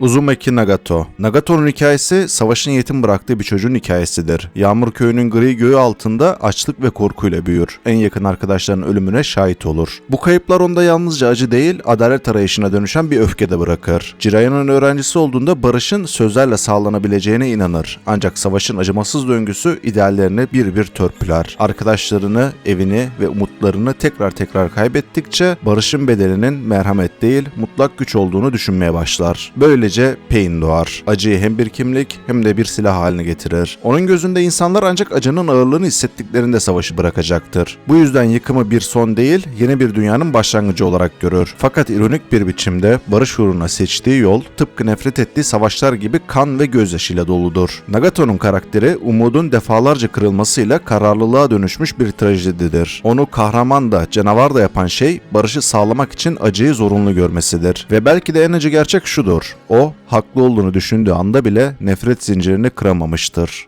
Uzumaki Nagato Nagato'nun hikayesi savaşın yetim bıraktığı bir çocuğun hikayesidir. Yağmur köyünün gri göğü altında açlık ve korkuyla büyür. En yakın arkadaşlarının ölümüne şahit olur. Bu kayıplar onda yalnızca acı değil, adalet arayışına dönüşen bir öfke de bırakır. Jiraiyan'ın öğrencisi olduğunda barışın sözlerle sağlanabileceğine inanır. Ancak savaşın acımasız döngüsü ideallerini bir bir törpüler. Arkadaşlarını, evini ve umutlarını tekrar tekrar kaybettikçe barışın bedelinin merhamet değil, mutlak güç olduğunu düşünmeye başlar. Böylece Pain doğar. Acıyı hem bir kimlik hem de bir silah haline getirir. Onun gözünde insanlar ancak acının ağırlığını hissettiklerinde savaşı bırakacaktır. Bu yüzden yıkımı bir son değil, yeni bir dünyanın başlangıcı olarak görür. Fakat ironik bir biçimde barış uğruna seçtiği yol tıpkı nefret ettiği savaşlar gibi kan ve gözyaşıyla doludur. Nagato'nun karakteri umudun defalarca kırılmasıyla kararlılığa dönüşmüş bir trajedidir. Onu kahraman da canavar da yapan şey barışı sağlamak için acıyı zorunlu görmesidir. Ve belki de en acı gerçek şudur. O haklı olduğunu düşündüğü anda bile nefret zincirini kıramamıştır.